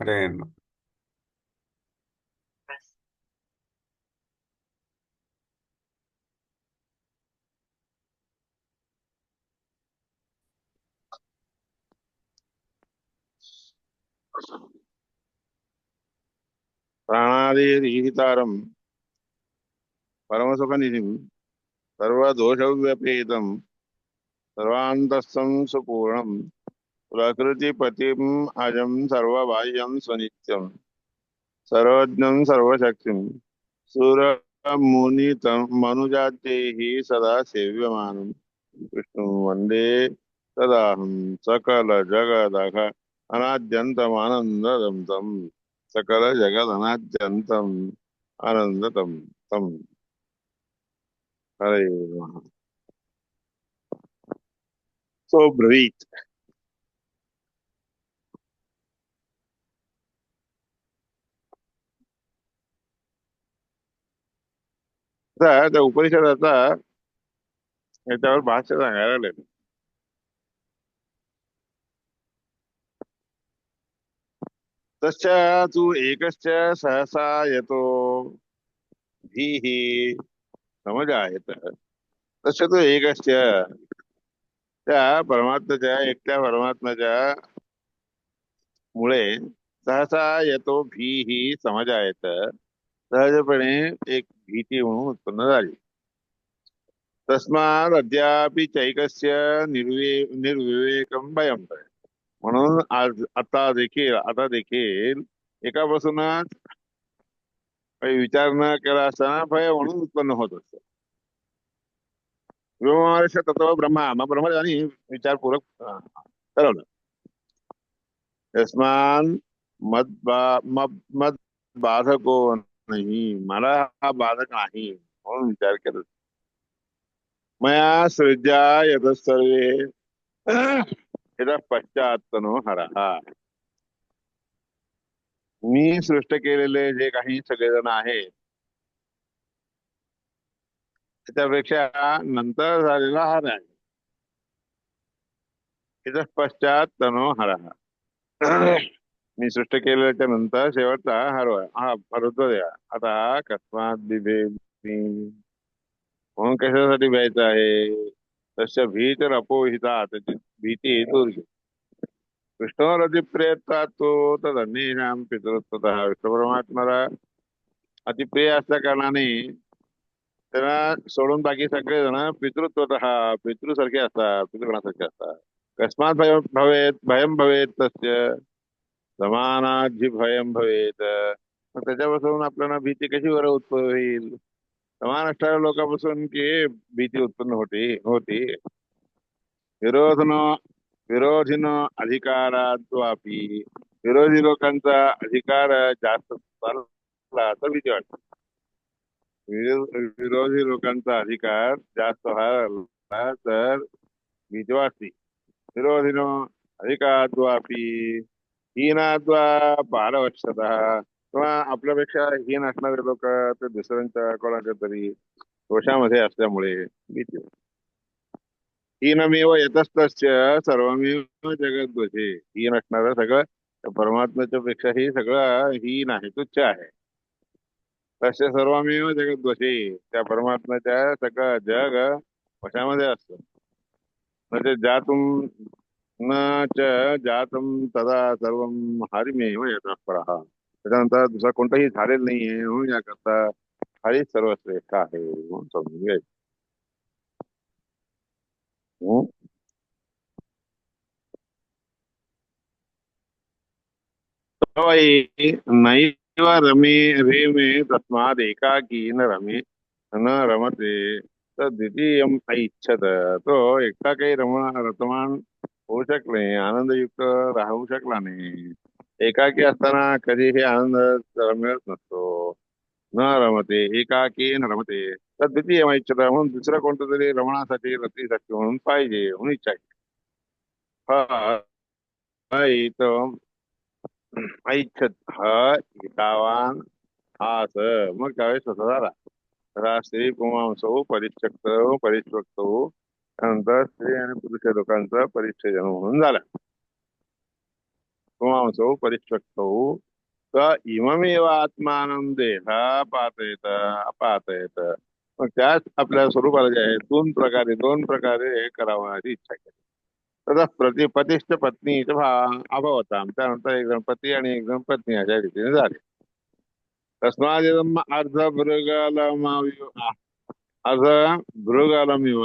హరే అన్న ప్రాణాదేరీతారం పరమసుఖనిధిం సర్వదోషవ్యపేతం సర్వాంతస్సం సుపూర్ణం ప్రకృతిపతిం అజం సర్వబాహ్యం స్వనిత్యం సర్వజ్ఞం సర్వశక్తిం. సూరమునితం మనుజాత్యైః సదా సేవ్యమానం. విష్ణుం వందే తదాహం సకల జగదఘ అనాద్యంతమానందదం తం సకల జగదనాద్యంతం ఆనందతం తం. హరే సో బ్రవీత్ आता त्या उपनिषदाचा याच्यावर भाष्य सांगायला लागले तस्य तू एकश्च सहसा येतो समाजा आहेत तस्य तो एकश्च त्या परमात्म्याच्या एकट्या परमात्म्याच्या मुळे सहसा येतो भी ही समज आहेत सहजपणे एक भीती म्हणून उत्पन्न झाली तस्मात अद्यापि चैकस्य निर्वे निर्विवेकम भयम म्हणून आज आता देखील आता देखील एकापासूनच विचार न केला असताना भय म्हणून उत्पन्न होत असत. व्योमहर्ष तत्व ब्रह्मा मग ब्रह्मदेवानी विचारपूर्वक ठरवलं. यस्मान मद बा- मद बाधको नाही मला हा बाधक नाही विचार केला. मया सृजा मी सृष्ट केलेले जे काही सगळेजण आहेत, त्याच्यापेक्षा नंतर झालेला हार आहे पश्चात तनो हरहा. मी सृष्ट केलेल्याच्या नंतर शेवटचा हरव हा हरतो द्या. आता कस्मात बिभेद म्हणून कशासाठी भ्यायचं आहे? तस्य भीत अपोहिता त्याची भीती दूर घे. कृष्णावर अतिप्रियता तो तदन्येषां पितृत्वतः. विष्णू परमात्म्याला अतिप्रिय असल्या कारणाने त्यांना सोडून बाकी सगळे जण पितृत्वतः पितृसारखे असतात पितृगणासारखे असतात. कस्मात भयं भवेत भयं भवेत तस्य समानाजी भयं भवेत. मग त्याच्यापासून आपल्याला भीती कशी बरं उत्पन्न होईल? समान असणाऱ्या लोकांपासून की भीती उत्पन्न होती होती? विरोधन विरोधीन अधिकाराद्वापी. विरोधी लोकांचा अधिकार जास्त झाला तर भीती वाटते. विरोधी लोकांचा अधिकार जास्त व्हायला तर भीती वाटते. विरोधीन अधिकाराद्वापी. हीनाद्वा पारवक्षता किंवा आपल्यापेक्षा हीन असणारे लोक ते दुसऱ्यांच्या कोणाच्या तरी दोषामध्ये असल्यामुळे भीती हीनमेव यतस्तस्य सर्वमेव जगद्वशे हीन असणारं सगळं परमात्म्याच्या पेक्षा ही सगळं हीन आहे तुच्छ आहे. तस्य सर्वमेव जगद्वशे त्या परमात्म्याच्या सगळं जग वशामध्ये असतं. म्हणजे ज्या तुम न च जातं तदा सर्व हरिमेव यतः परः। त्याच्यानंतर दुसरा कोणताही झालेलं नाहीये म्हणून याकरता हरी सर्वश्रेष्ठ आहे म्हणून समजून घ्यायचं. नैव रमे रेमे तस्मात् एकाकी न रमे न रमते तर द्वितीयम ऐच्छत। तो एकटा काही रम रतमान होऊ शकले आनंदयुक्त राहू शकला नाही. एकाकी असताना कधीही आनंद मिळत नसतो न रमते एकाकी न रमते तर द्वितीय ऐच्छत म्हणून दुसरं कोणतं तरी रमणासाठी रतीसाठी म्हणून पाहिजे म्हणून इच्छा आहे. ऐच्छत हितावान हा मग त्यावेळेस तसा झाला. तसा स्त्री पुमांसो परित्यक्त त्यानंतर स्त्री आणि पुरुष लोकांचा परिच्छेदन म्हणून झाला. पुमांसौ परिष्वक्तौ स इममेव आत्मानं देह पातयत अपातयत. मग त्याच आपल्या स्वरूपाला जे आहे दोन प्रकारे दोन प्रकारे हे इच्छा केली. तथा प्रति पतिष्ठ पत्नी अभवताम. त्यानंतर एक जण पती आणि एक जण पत्नी अशा रीतीने झाले. तस्मादिदम अर्ध भृगलमिव अर्ध भृगलमिव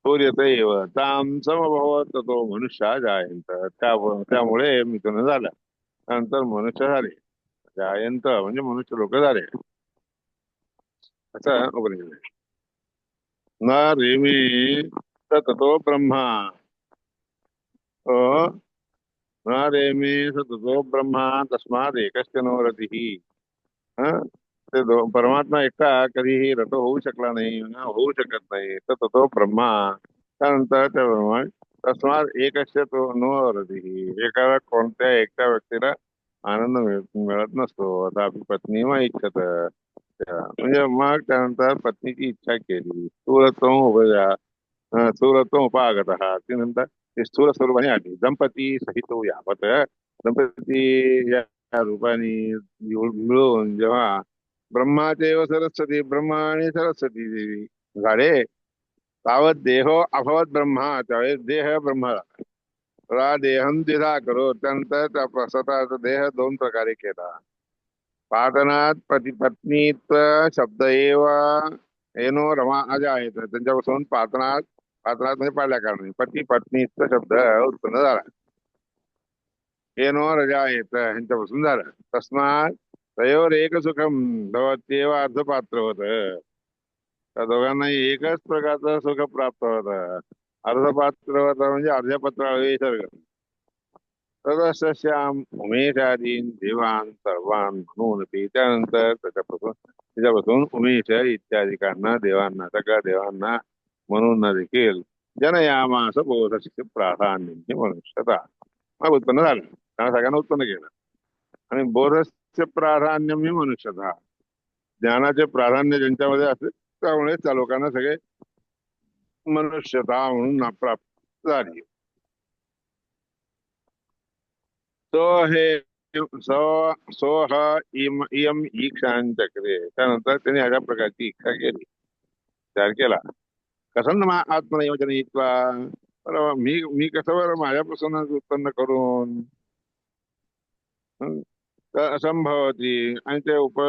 सूर्यदैव एव ताम समभवत तो मनुष्य जायंत. त्या त्यामुळे मिथुन झाला. नंतर मनुष्य झाले. जायंत म्हणजे मनुष्य लोक झाले. असं उपनिषद. आहे. रेमी ततो ब्रह्मा. ओ न रेमी सततो ब्रह्मा तस्मात एकश्च नो रतिः ते परमात्मा एकटा कधीही रथ होऊ शकला नाही होऊ शकत नाही. तर तो ब्रह्मा. त्यानंतर त्या ब्रह्मा तस्मात एकस्य तो नो एकाला एका कोणत्या एकट्या व्यक्तीला आनंद मिळ- मिळत नसतो. आता आपली पत्नी मग इच्छत. म्हणजे मग त्यानंतर पत्नीची इच्छा केली. स्थूलत्व उभया स्थूलत्व उपागत. ती नंतर ते स्थूल स्वरूपाने आली. दंपती सहित यावत. दंपती या रूपाने मिळून जेव्हा ब्रह्माचेव सरस्वती ब्रह्मा आणि सरस्वती देवी. झाले तावत देहो अभवत ब्रह्मा त्यावेळेस देह ब्रह्मा. झाला. रा देहम द्विधा करो त्यानंतर त्या स्वतःचा देह दोन प्रकारे केला. पातनात पती पत्नीत्व शब्द एव एनो रमा अजा आहेत त्यांच्यापासून पातनात पातनात म्हणजे पाडल्या कारणे पती पत्नीत्व शब्द उत्पन्न झाला. एनो रजा येत ह्यांच्यापासून झाला. तस्मात तयोर एक सुखम. भवत्येव अर्धपात्र होत. त्या दोघांनाही एकच प्रकारचं सुख प्राप्त होत. अर्धपात्र होत म्हणजे अर्ध्या पत्राला विसर्ग तदश्याम उमेशादीन देवान सर्वान म्हणून त्यानंतर त्याच्यापासून त्याच्यापासून उमेश इत्यादिकांना देवांना सगळ्या देवांना म्हणून देखील जनयामास बोध प्राधान्य मनुष्यता मग उत्पन्न झालं. त्यांना सगळ्यांना उत्पन्न केलं. आणि बोधस प्राधान्य मी मनुष्यता ज्ञानाचे प्राधान्य ज्यांच्यामध्ये असते त्यामुळे त्या लोकांना सगळे मनुष्यता म्हणून प्राप्त झाली. सो हे सो सो हा इम इयम ईक्षांचक्रे त्यानंतर त्यांनी अशा प्रकारची इच्छा केली. विचार केला. कसं मा आत्मनियोजन इतवा. बरं मी मी कसं बरं माझ्यापासूनच उत्पन्न करून? असंभवती आणि ते उप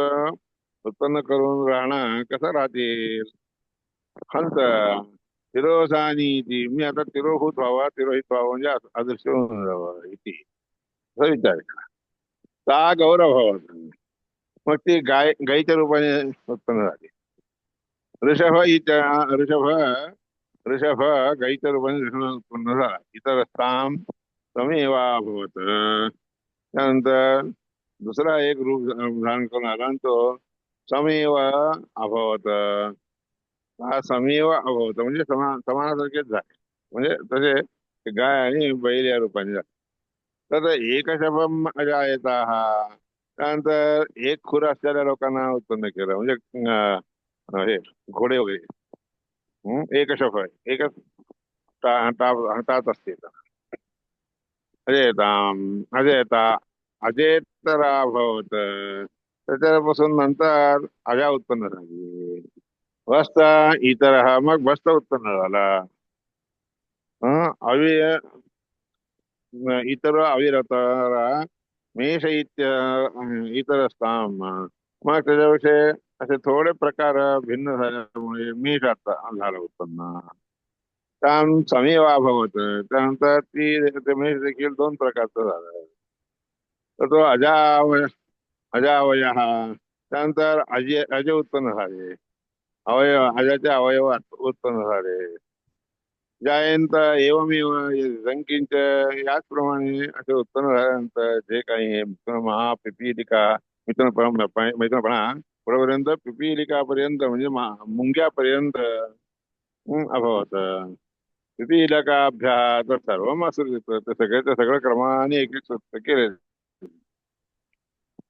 उत्पन्न करून राहणं कसं राहतील? हंत तिरोसानी मी आता तिरोभूत व्हावा तिरोहित व्हावं म्हणजे अदृश्य होऊन जावं इति. विचार केला. ता गौरव व्हावा मग ती गाय गायीच्या रूपाने उत्पन्न झाली. ऋषभ इतर ऋषभ ऋषभ गायीच्या रूपाने उत्पन्न झाला. इतर स्थाम समेवा भवत. त्यानंतर दुसरा एक रूप धारण करून आला तो समेव अभवत. हा समेव अभवत. म्हणजे समा समानासारखेच झाले. म्हणजे तसे गाय आणि बैल या रूपाने झाले. तर एक शबम अजायता हा. त्यानंतर एक खुर असलेल्या लोकांना उत्पन्न केलं. म्हणजे हे घोडे वगैरे. एक शफ आहे एकच टा- टा- टाच असते अजयता अजयता अजेतर भवत हो, त्याच्यापासून नंतर अजा उत्पन्न झाली. वस्त इतर हा मग वस्त उत्पन्न झाला. अवि इतर अविरतरा मेष इत्य इतर स्थान. मग त्याच्याविषयी असे थोडे प्रकार भिन्न झाल्यामुळे मेष आता झालं उत्पन्न. ताम समीवा भवत त्यानंतर ती मेष देखील दोन प्रकारचं झालं. तर तो अजावय अजावय. हा त्यानंतर अजय अजय उत्पन्न झाले. अवयव अजाचे अवयव उत्पन्न झाले. जयंत एवमेव संकिंच याचप्रमाणे असे उत्पन्न झाल्यानंतर जे काही मिथुन महा पिपीलिका मित्रपणा मैत्रपणा पुढपर्यंत पिपीलिकापर्यंत म्हणजे मुंग्यापर्यंत अभवत. पिपीलकाभ्या तर सर्व असं ते सगळे ते सगळं क्रमाने एक केले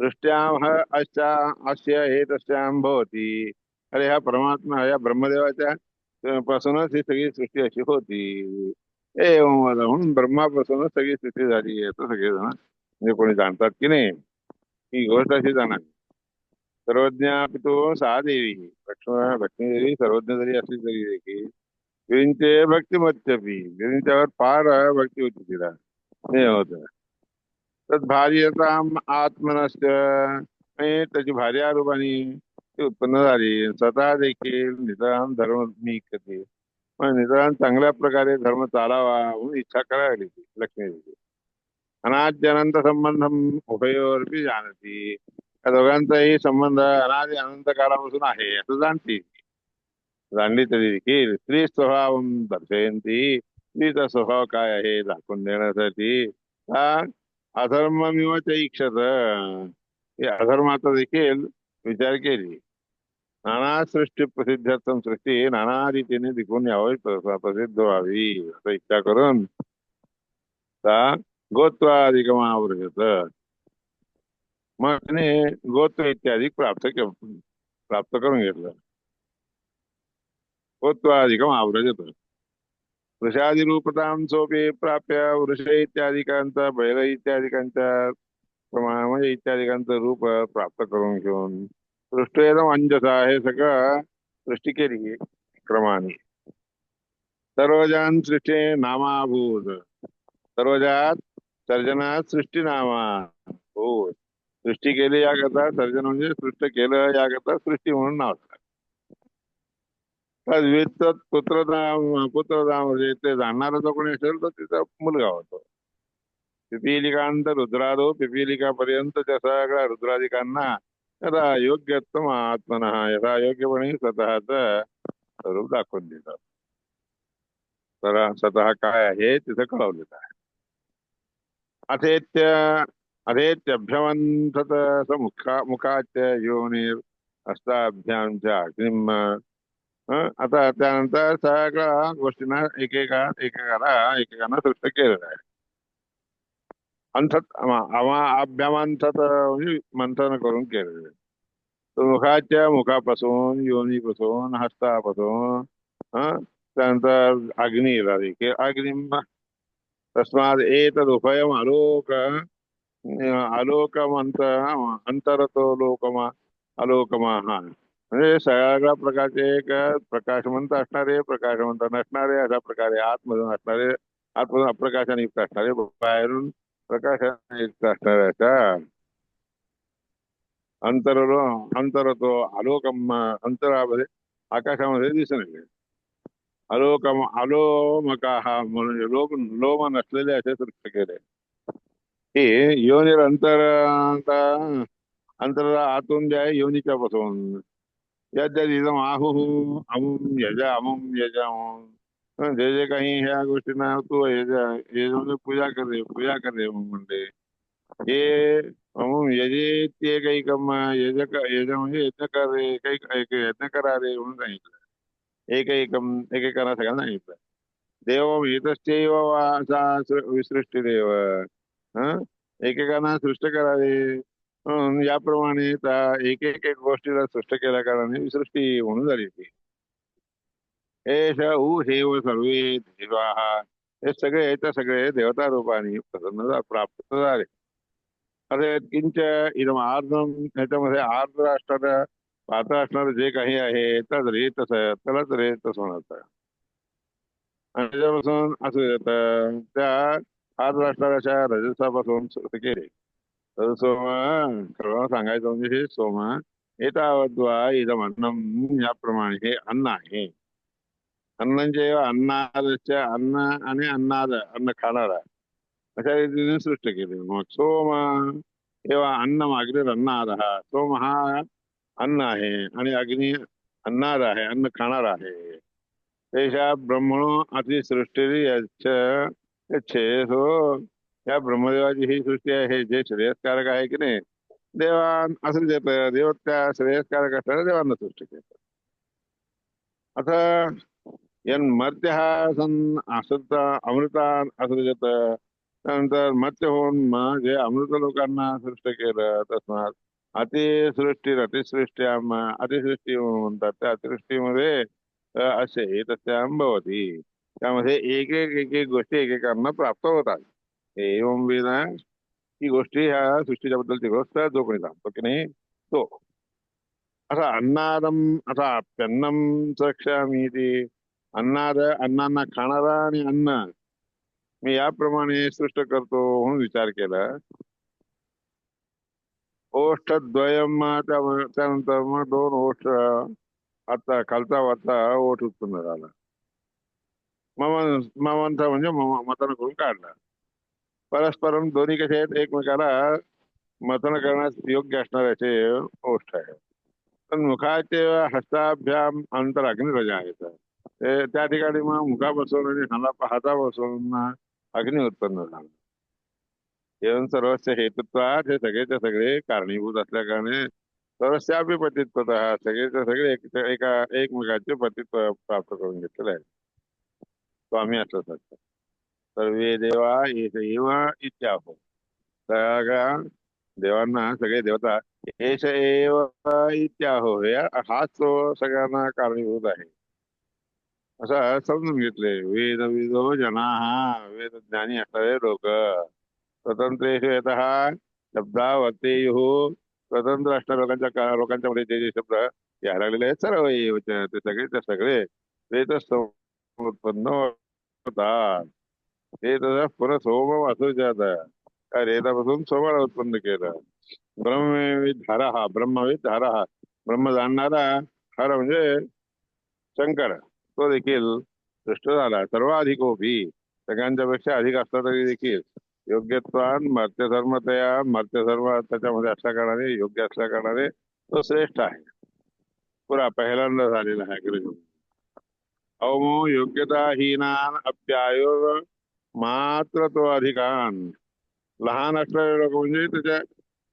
दृष्ट्याम अशा अस्य हे तस्याम भवती। अरे ह्या परमात्मा या ब्रह्मदेवाच्या पासूनच ही सगळी सृष्टी अशी होती. ए म्हणून ब्रह्मापासूनच सगळी सृष्टी झाली असं सगळे जण म्हणजे कोणी जाणतात की नाही? ही गोष्ट अशी जाणार सर्वज्ञा पितो सा देवी लक्ष्मण लक्ष्मी देवी सर्वज्ञ जरी असली तरी देखील देवींचे भक्तिमत्यपी देवींच्यावर फार भक्ती होती तिला. हे होतं. तद भार्यताम आत्मनस्य त्याची भार्या रूपाने ती उत्पन्न झाली। स्वतः देखील निदान धर्म मी कधी मग निदान चांगल्या प्रकारे धर्म चालावा म्हणून इच्छा करायला लक्ष्मी देवी अनाद्यनंत संबंध उभयोरपी जाणती। या दोघांचाही संबंध अनादि अनंत काळापासून आहे असं जाणती जाणली तरी देखील स्त्री स्वभाव दर्शयंती स्त्रीचा स्वभाव काय आहे दाखवून देण्यासाठी हा अधर्ममिव इच्छत हे अधर्माचा देखील विचार केली. नाना सृष्टी प्रसिद्धार्थम सृष्टी नाना रीतीने दिखून यावी प्रसिद्ध व्हावी असं इच्छा करून ता गोत्वाधिकमावृत मग त्याने गोत्र इत्यादी प्राप्त के प्राप्त करून घेतलं. गोत्वाधिकम आवृत वृषादिरूपतां सोपी प्राप्य वृष इत्यादिकांचा बैल इत्यादिकांच्या प्रमाण म्हणजे इत्यादिकांचं रूप प्राप्त करून घेऊन सृष्टीदम अंजसा हे सगळं सृष्टी केली क्रमाने. सर्वजान सृष्टी नामाभूत. सर्वजात सर्जनात सृष्टी नामा भूत सृष्टी केली याकरता सर्जन म्हणजे सृष्ट केलं याकरता सृष्टी म्हणून नाव झालं. पुत्रधाम पुत्रधाम म्हणजे ते जाणणारा जो कोणी असेल तर तिचा मुलगा होतो पिपिलिकांत रुद्रादो पिपीलिकापर्यंतच्या सगळ्या रुद्राधिकांना यथा योग्यत्म आत्मन यथा योग्यपणे स्वतःच स्वरूप दाखवून देतात तर स्वतः काय आहे तिथं कळवलेलं आहे अथेत्य अथेत्यभ्यवंथत स मुखा मुखाच्या योनिर हस्ताभ्यामच्या अग्निम आता त्यानंतर सगळ्या गोष्टींना एकेका एकेकाला एकेकाना सृष्ट केलेलं आहे. अंथत अभ्यामांथत म्हणजे मंथन करून केलेलं आहे. मुखाच्या मुखापासून योनीपासून हस्तापासून त्यानंतर अग्नीला देखील अग्निम तस्मात एतदुभयम आलोक आलोकमंत अंतरतो लोकमा अलोकमा हा म्हणजे सगळ्या प्रकारचे एक प्रकाशवंत असणारे प्रकाशवंत नसणारे अशा प्रकारे आतमधून असणारे आतमधून अप्रकाशाने युक्त असणारे बाहेरून प्रकाशाने युक्त असणारे अशा. अंतरलो अंतरतो आलोकम अंतरामध्ये आकाशामध्ये दिसून येते अलोकम आलोमका हा म्हणून लोक लोम नसलेले असे सृष्ट केले. हे योनिर अंतर अंतर आतून जे आहे योनीच्या पासून यजदिदम आहुः अमुम यज अमुं यज अमुम जे जे काही ह्या गोष्टींना तू यज यज म्हणजे पूजा करे पूजा करे म्हणते हे अमुम यजे ते काही कम यज यज म्हणजे यज्ञ करे काही एक यज्ञ करा रे म्हणून सांगितलं एकैकम एकेकाला सगळ्यांना सांगितलं देव येतश्चैव असा विसृष्टी देव। हा एकेकांना सृष्ट करावे याप्रमाणे त्या एक एक एक गोष्टीला सृष्ट केल्या कारणाने सृष्टी म्हणून झाली ती एष उ हेव सर्वे देवाः हे सगळे ते सगळे देवता रूपाने प्रसन्न प्राप्त झाले. अरे किंच इदम आर्द्रम याच्यामध्ये आर्द्र असणारं पात्र असणार जे काही आहे त्याच रेतस त्यालाच रेतस म्हणतात आणि त्याच्यापासून असं त्या आर्द्र असणाऱ्या रजसापासून केले. सोम खरं सांगायचं म्हणजे हे सोम एतावद्वा इदम अन्नम याप्रमाणे हे अन्न आहे अन्नांचे अन्नादच्या अन्न आणि अन्नाद अन्न खाणारा अशा रीतीने सृष्टी केली मग सोम तेव्हा अन्न अग्निर अन्नाद हा सोम हा अन्न आहे आणि अग्नि अन्नाद आहे अन्न खाणार आहे तेषा ब्रह्मणो अतिसृष्टी यच्छे सो त्या ब्रह्मदेवाची ही सृष्टी आहे हे जे श्रेयस्कारक आहे की नाही देवान असं देत. देव त्या श्रेयस्कारक असताना देवांना सृष्टी केलं आता यन मर्त्य सन् असत अमृतान असृजत त्यानंतर मत्स्य होऊन मग जे अमृत लोकांना सृष्ट केलं तस्मात अतिसृष्टी अतिसृष्टी अतिसृष्टी म्हणतात. त्या अतिसृष्टीमध्ये असे तस्यां भवती त्यामध्ये एक एक एक एक गोष्टी एकेकांना प्राप्त होतात एवं वेद ही गोष्टी ह्या सृष्टीच्या बद्दलची गोष्ट जो कोणी सांगतो की नाही? तो. असा अन्नादम असा आप्यन्नम चक्षामी ती अन्नाद अन्नांना खाणारा आणि अन्न. मी याप्रमाणे सृष्ट करतो म्हणून विचार केला. ओष्ठद्वयम त्या- त्यानंतर मग दोन ओष्ठ आता खालचा वरचा ओठ उत्पन्न झाला. ममन ममंथ म्हणजे मम- मतन करून काढला. परस्परम दोन्ही कसे आहेत? एकमेकाला मतन करण्यास योग्य असणाऱ्याचे गोष्ट आहे. पण मुखाचे हस्ताभ्याम अंतर अग्निरजा आहेत ते त्या ठिकाणी मग मुखापासून आणि हाता हातापासून अग्नी उत्पन्न झालं. एवं सर्वस्य हेतुत्वात हे सगळेचे सगळे कारणीभूत असल्या कारणे सर्वस्यापी पतित्वत सगळेचे सगळे एक- एका एकमेकाचे पतित्व प्राप्त करून घेतलेले आहे स्वामी असं सर्वे देवा हे एव इत्याहो सगळ्या देवांना सगळे देवता एष एव इत्याहो हे हाच तो सगळ्यांना कारणीभूत आहे. असं समजून घेतले. वेद विदो जना वेद ज्ञानी असणारे लोक. स्वतंत्र येत शब्दावतेयुः स्वतंत्र असणाऱ्या लोकांच्या लोकांच्या मध्ये जे जे शब्द या लागलेले आहेत सर्व ते सगळे ते सगळे वेद उत्पन्न होतात. ते त्याचा पुन्हा सोम वाचू जात काय रेतापासून स्वभाव उत्पन्न केलं. ब्रह्मविद धारा हा ब्रह्मविद धारा हा. ब्रह्म जाणणारा हर म्हणजे शंकर. तो देखील सृष्ट झाला. सर्वाधिकोपी. सगळ्यांच्या पेक्षा अधिक असला तरी देखील. योग्यत्वान मर्त्य मर्त्यधर्म त्याच्यामध्ये असल्या कारणाने योग्य असल्या कारणाने तो श्रेष्ठ आहे. पुरा पहिल्यांदा झालेला आहे ग्रह अवमो योग्यताहीना अप्यायो मात्र तो अधिकान. लहान असणारे लोक म्हणजे त्याच्या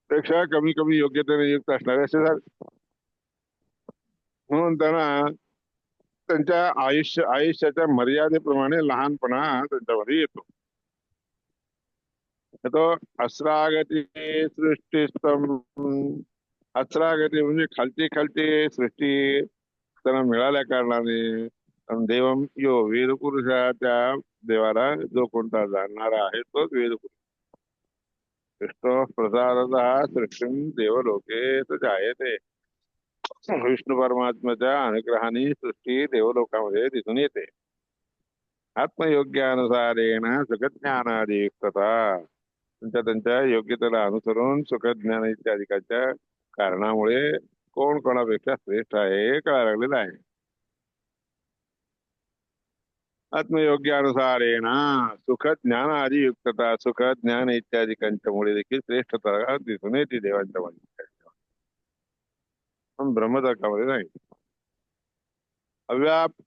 पेक्षा कमी कमी योग्यतेने युक्त असणारे असे झाले. म्हणून त्यांना त्यांच्या आयुष्य आयुष्याच्या मर्यादेप्रमाणे लहानपणा त्यांच्यामध्ये येतो. तो अस्रागती सृष्टीस्तम अस्रागती म्हणजे खालची खालची सृष्टी त्यांना मिळाल्या कारणाने अन देवम यो वेदपुरुषा त्या देवाला जो कोणता जाणणारा आहे तोच वेदपुरुष विष्णू प्रसादतः सृष्टी देवलोके जायते. विष्णू परमात्म्याच्या अनुग्रहाने सृष्टी देवलोकामध्ये दिसून येते. आत्मयोग्यानुसारेण सुखज्ञानादियुक्तता. त्यांच्या त्यांच्या योग्यतेला अनुसरून सुखज्ञान इत्यादिकाच्या कारणामुळे कोण कोणापेक्षा श्रेष्ठ आहे कळायला लागलेलं आहे. आत्मयोग्यानुसारेण सुख ज्ञान आदी युक्तता सुख ज्ञान इत्यादिकांच्यामुळे देखील श्रेष्ठता दिसून येते देवांच्या मध्ये पण ब्रह्मतर्कामध्ये नाही अव्याप